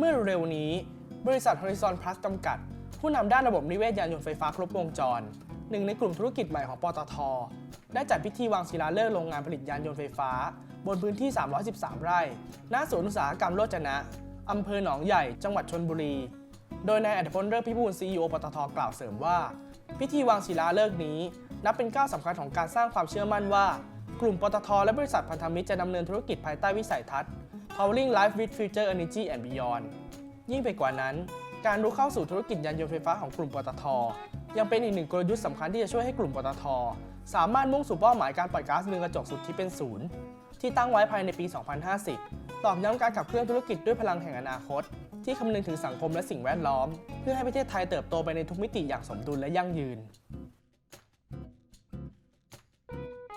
เมื่อเร็วนี้ บริษัท Horizon Plus จำกัด ผู้นำด้านระบบนิเวศยานยนต์ไฟฟ้าครบวงจร หนึ่งในกลุ่มธุรกิจใหม่ของปตท ได้จัดพิธีวางศิลาฤกษ์โรงงานผลิตยานยนต์ไฟฟ้า บนพื้นที่ 313 ไร่ ณ สวนอุตสาหกรรมโรจนะอำเภอหนองใหญ่ จังหวัดชนบุรี โดยนายอัธพลเลิศพิบูล CEO ปตทกล่าวเสริมว่า พิธีวางศิลาฤกษ์นี้ นับเป็นก้าวสำคัญของการสร้างความเชื่อมั่นว่า กลุ่มปตทและบริษัทพันธมิตรจะดำเนินธุรกิจภายใต้วิสัยทัศน์ Powering Life with Future Energy and Beyond ยิ่งไปกว่านั้น การรู้เข้าสู่ธุรกิจยานยนต์ไฟฟ้าของกลุ่มปตท ยังเป็นอีกหนึ่งกลยุทธ์สำคัญที่จะช่วยให้กลุ่มปตท สามารถมุ่งสู่เป้าหมายการปล่อยก๊าซเรือนกระจกสุดที่เป็นศูนย์ที่ตั้งไว้ภายในปี 2050 ตอกย้ำการขับเคลื่อนธุรกิจด้วยพลังแห่งอนาคต ที่คำนึงถึงสังคมและสิ่งแวดล้อม เพื่อให้ประเทศไทยเติบโตไปในทุกมิติอย่างสมดุลและยั่งยืน